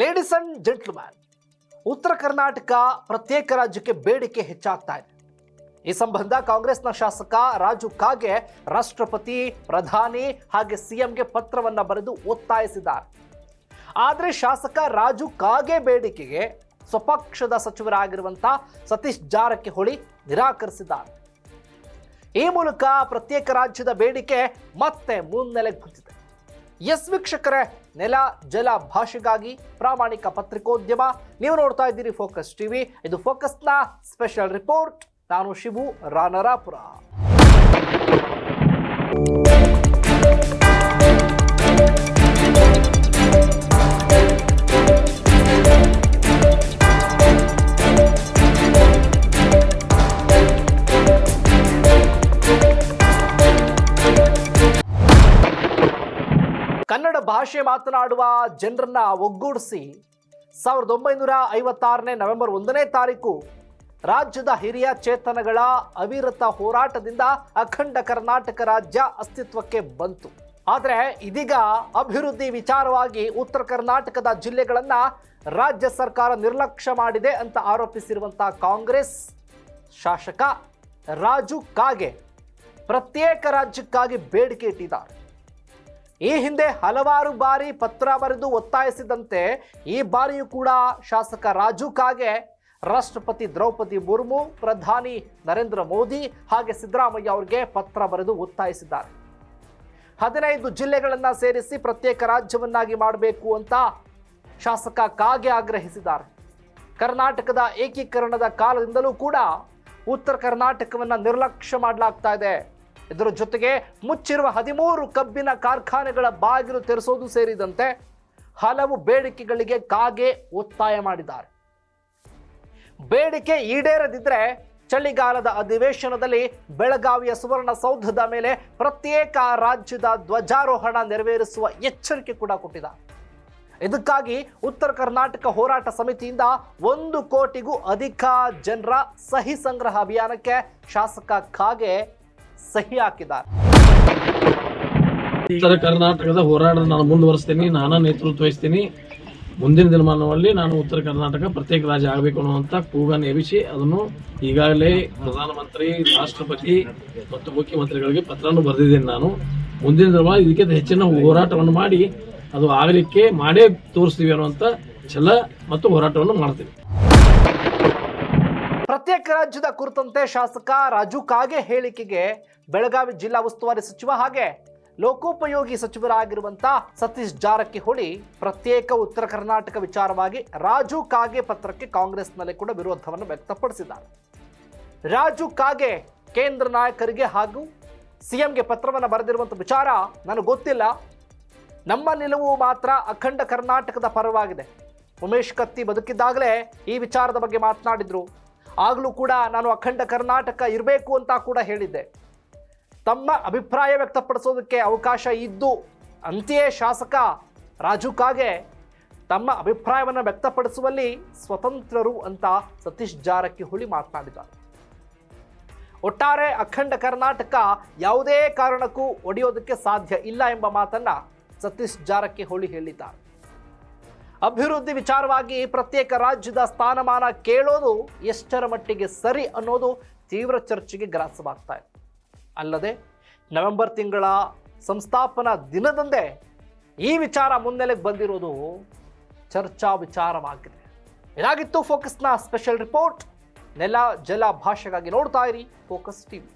Ladies and gentleman ಉತ್ತರ ಕರ್ನಾಟಕ ಪ್ರತ್ಯೇಕ ರಾಜ್ಯಕ್ಕೆ ಬೇಡಿಕೆ ಹೆಚ್ಚಾಗ್ತಾ ಇದೆ. ಈ ಸಂಬಂಧ ಕಾಂಗ್ರೆಸ್ನ ಶಾಸಕ ರಾಜು ಕಾಗೆ ರಾಷ್ಟ್ರಪತಿ, ಪ್ರಧಾನಿ ಹಾಗೆ ಸಿಎಂಗೆ ಪತ್ರವನ್ನು ಬರೆದು ಒತ್ತಾಯಿಸಿದ್ದಾರೆ. ಆದರೆ ಶಾಸಕ ರಾಜು ಕಾಗೆ ಬೇಡಿಕೆಗೆ ಸ್ವಪಕ್ಷದ ಸಚಿವರಾಗಿರುವಂಥ ಸತೀಶ್ ಜಾರಕಿಹೊಳಿ ನಿರಾಕರಿಸಿದ್ದಾರೆ. ಈ ಮೂಲಕ ಪ್ರತ್ಯೇಕ ರಾಜ್ಯದ ಬೇಡಿಕೆ ಮತ್ತೆ ಮುನ್ನೆಲೆಗೆ ಬಂದಿದೆ. ಎಸ್ ವೀಕ್ಷಕರೇ, ನೆಲ, ಜಲ ಭಾಷೆಗಾಗಿ ಪ್ರಾಮಾಣಿಕ ಪತ್ರಿಕೋದ್ಯಮ. ನೀವು ನೋಡ್ತಾ ಇದ್ದೀರಿ ಫೋಕಸ್ ಟಿವಿ. ಇದು ಫೋಕಸ್ನ ಸ್ಪೆಷಲ್ ರಿಪೋರ್ಟ್. ನಾನು ಶಿವು ರಾನರಾಪುರ ಕನ್ನಡ ಭಾಷೆ ಮಾತನಾಡುವ ಜನರನ್ನ ಒಗ್ಗೂಡಿಸಿ ಸಾವಿರದ ಒಂಬೈನೂರ ಐವತ್ತಾರನೇ ನವೆಂಬರ್ ಒಂದನೇ ತಾರೀಕು ರಾಜ್ಯದ ಹಿರಿಯ ಚೇತನಗಳ ಅವಿರತ ಹೋರಾಟದಿಂದ ಅಖಂಡ ಕರ್ನಾಟಕ ರಾಜ್ಯ ಅಸ್ತಿತ್ವಕ್ಕೆ ಬಂತು. ಆದರೆ ಇದೀಗ ಅಭಿವೃದ್ಧಿ ವಿಚಾರವಾಗಿ ಉತ್ತರ ಕರ್ನಾಟಕದ ಜಿಲ್ಲೆಗಳನ್ನು ರಾಜ್ಯ ಸರ್ಕಾರ ನಿರ್ಲಕ್ಷ್ಯ ಮಾಡಿದೆ ಅಂತ ಆರೋಪಿಸಿರುವಂಥ ಕಾಂಗ್ರೆಸ್ ಶಾಸಕ ರಾಜು ಕಾಗೆ ಪ್ರತ್ಯೇಕ ರಾಜ್ಯಕ್ಕಾಗಿ ಬೇಡಿಕೆ ಇಟ್ಟಿದ್ದಾರೆ. ಈ ಹಿಂದೆ ಹಲವಾರು ಬಾರಿ ಪತ್ರ ಬರೆದು ಒತ್ತಾಯಿಸಿದಂತೆ ಈ ಬಾರಿಯೂ ಕೂಡ ಶಾಸಕ ರಾಜು ಕಾಗೆ, ರಾಷ್ಟ್ರಪತಿ ದ್ರೌಪದಿ ಮುರ್ಮು, ಪ್ರಧಾನಿ ನರೇಂದ್ರ ಮೋದಿ ಹಾಗೆ ಸಿದ್ದರಾಮಯ್ಯ ಅವರಿಗೆ ಪತ್ರ ಬರೆದು ಒತ್ತಾಯಿಸಿದ್ದಾರೆ. ಹದಿನೈದು ಜಿಲ್ಲೆಗಳನ್ನು ಸೇರಿಸಿ ಪ್ರತ್ಯೇಕ ರಾಜ್ಯವನ್ನಾಗಿ ಮಾಡಬೇಕು ಅಂತ ಶಾಸಕ ಕಾಗೆ ಆಗ್ರಹಿಸಿದ್ದಾರೆ. ಕರ್ನಾಟಕದ ಏಕೀಕರಣದ ಕಾಲದಿಂದಲೂ ಕೂಡ ಉತ್ತರ ಕರ್ನಾಟಕವನ್ನು ನಿರ್ಲಕ್ಷ್ಯ ಮಾಡಲಾಗ್ತಾ ಇದೆ. ಇದರ ಜೊತೆಗೆ ಮುಚ್ಚಿರುವ ಹದಿಮೂರು ಕಬ್ಬಿನ ಕಾರ್ಖಾನೆಗಳ ಬಾಗಿಲು ತೆರೆಸೋದು ಸೇರಿದಂತೆ ಹಲವು ಬೇಡಿಕೆಗಳಿಗೆ ಕಾಗೆ ಒತ್ತಾಯ ಮಾಡಿದ್ದಾರೆ. ಬೇಡಿಕೆ ಈಡೇರದಿದ್ದರೆ ಚಳಿಗಾಲದ ಅಧಿವೇಶನದಲ್ಲಿ ಬೆಳಗಾವಿಯ ಸುವರ್ಣಸೌಧದ ಮೇಲೆ ಪ್ರತ್ಯೇಕ ರಾಜ್ಯದ ಧ್ವಜಾರೋಹಣ ನೆರವೇರಿಸುವ ಎಚ್ಚರಿಕೆ ಕೂಡ ಕೊಟ್ಟಿದ್ದಾರೆ ಇದಕ್ಕಾಗಿ ಉತ್ತರ ಕರ್ನಾಟಕ ಹೋರಾಟ ಸಮಿತಿಯಿಂದ ಒಂದು ಕೋಟಿಗೂ ಅಧಿಕ ಜನರ ಸಹಿ ಸಂಗ್ರಹ ಅಭಿಯಾನಕ್ಕೆ ಶಾಸಕ ಖಾಗೆ ಸಹಿ ಹಾಕಿದ್ದಾರೆ. ಕರ್ನಾಟಕದ ಹೋರಾಟ ನಾನು ಮುಂದುವರಿಸ್ತೀನಿ, ನಾನು ನೇತೃತ್ವ ವಹಿಸ್ತೀನಿ. ಮುಂದಿನ ದಿನಮಾನದಲ್ಲಿ ನಾನು ಉತ್ತರ ಕರ್ನಾಟಕ ಪ್ರತ್ಯೇಕ ರಾಜ್ಯ ಆಗಬೇಕು ಅನ್ನುವಂಥ ಕೂಗನ್ನು ಎಬಿಸಿ ಅದನ್ನು ಈಗಾಗಲೇ ಪ್ರಧಾನಮಂತ್ರಿ, ರಾಷ್ಟ್ರಪತಿ ಮತ್ತು ಮುಖ್ಯಮಂತ್ರಿಗಳಿಗೆ ಪತ್ರವನ್ನು ಬರೆದಿದ್ದೇನೆ ನಾನು. ಮುಂದಿನ ದಿನಮಾನ ಇದಕ್ಕಿಂತ ಹೆಚ್ಚಿನ ಹೋರಾಟವನ್ನು ಮಾಡಿ, ಅದು ಆಗಲಿಕ್ಕೆ ಮಾಡೇ ತೋರಿಸ್ತೀವಿ ಅನ್ನುವಂಥ ಛಲ ಮತ್ತು ಹೋರಾಟವನ್ನು ಮಾಡ್ತೀವಿ ಪ್ರತ್ಯೇಕ ರಾಜ್ಯದ ಕುರಿತಂತೆ ಶಾಸಕ ರಾಜು ಕಾಗೆ ಹೇಳಿಕೆಗೆ ಬೆಳಗಾವಿ ಜಿಲ್ಲಾ ಉಸ್ತುವಾರಿ ಸಚಿವ ಹಾಗೆ ಲೋಕೋಪಯೋಗಿ ಸಚಿವರಾಗಿರುವಂಥ ಸತೀಶ್ ಜಾರಕಿಹೊಳಿ ಪ್ರತ್ಯೇಕ ಉತ್ತರ ಕರ್ನಾಟಕ ವಿಚಾರವಾಗಿ ರಾಜು ಕಾಗೆ ಪತ್ರಕ್ಕೆ ಕಾಂಗ್ರೆಸ್ನಲ್ಲಿ ಕೂಡ ವಿರೋಧವನ್ನು ವ್ಯಕ್ತಪಡಿಸಿದ್ದಾರೆ. ರಾಜು ಕಾಗೆ ಕೇಂದ್ರ ನಾಯಕರಿಗೆ ಹಾಗೂ ಸಿಎಂಗೆ ಪತ್ರವನ್ನು ಬರೆದಿರುವಂಥ ವಿಚಾರ ನನಗೆ ಗೊತ್ತಿಲ್ಲ. ನಮ್ಮ ನಿಲುವು ಮಾತ್ರ ಅಖಂಡ ಕರ್ನಾಟಕದ ಪರವಾಗಿದೆ. ಉಮೇಶ್ ಕತ್ತಿ ಬದುಕಿದ್ದಾಗಲೇ ಈ ವಿಚಾರದ ಬಗ್ಗೆ ಮಾತನಾಡಿದ್ರು. ಆಗಲೂ ಕೂಡ ನಾನು ಅಖಂಡ ಕರ್ನಾಟಕ ಇರಬೇಕು ಅಂತ ಕೂಡ ಹೇಳಿದ್ದೆ. ತಮ್ಮ ಅಭಿಪ್ರಾಯ ವ್ಯಕ್ತಪಡಿಸೋದಕ್ಕೆ ಅವಕಾಶ ಇದ್ದು, ಅಂತೆಯೇ ಶಾಸಕ ರಾಜು ಕಾಗೆ ತಮ್ಮ ಅಭಿಪ್ರಾಯವನ್ನು ವ್ಯಕ್ತಪಡಿಸುವಲ್ಲಿ ಸ್ವತಂತ್ರರು ಅಂತ ಸತೀಶ್ ಜಾರಕಿಹೊಳಿ ಮಾತನಾಡಿದ್ದಾರೆ. ಒಟ್ಟಾರೆ ಅಖಂಡ ಕರ್ನಾಟಕ ಯಾವುದೇ ಕಾರಣಕ್ಕೂ ಒಡೆಯೋದಕ್ಕೆ ಸಾಧ್ಯ ಇಲ್ಲ ಎಂಬ ಮಾತನ್ನು ಸತೀಶ್ ಜಾರಕಿಹೊಳಿ ಹೇಳಿದ್ದಾರೆ. ಅಭಿವೃದ್ಧಿ ವಿಚಾರವಾಗಿ ಪ್ರತ್ಯೇಕ ರಾಜ್ಯದ ಸ್ಥಾನಮಾನ ಕೇಳೋದು ಎಷ್ಟರ ಮಟ್ಟಿಗೆ ಸರಿ ಅನ್ನೋದು ತೀವ್ರ ಚರ್ಚೆಗೆ ಗ್ರಾಸವಾಗ್ತಾ ಇದೆ. ಅಲ್ಲದೆ ನವೆಂಬರ್ ತಿಂಗಳ ಸಂಸ್ಥಾಪನಾ ದಿನದಂದೇ ಈ ವಿಚಾರ ಮುನ್ನೆಲೆಗೆ ಬಂದಿರೋದು ಚರ್ಚಾ ವಿಚಾರವಾಗಿದೆ. ಇದಾಗಿತ್ತು ಫೋಕಸ್ನ ಸ್ಪೆಷಲ್ ರಿಪೋರ್ಟ್ ನೆಲ, ಜಲ ಭಾಷೆಗಾಗಿ ನೋಡ್ತಾ ಇರಿ. Focus TV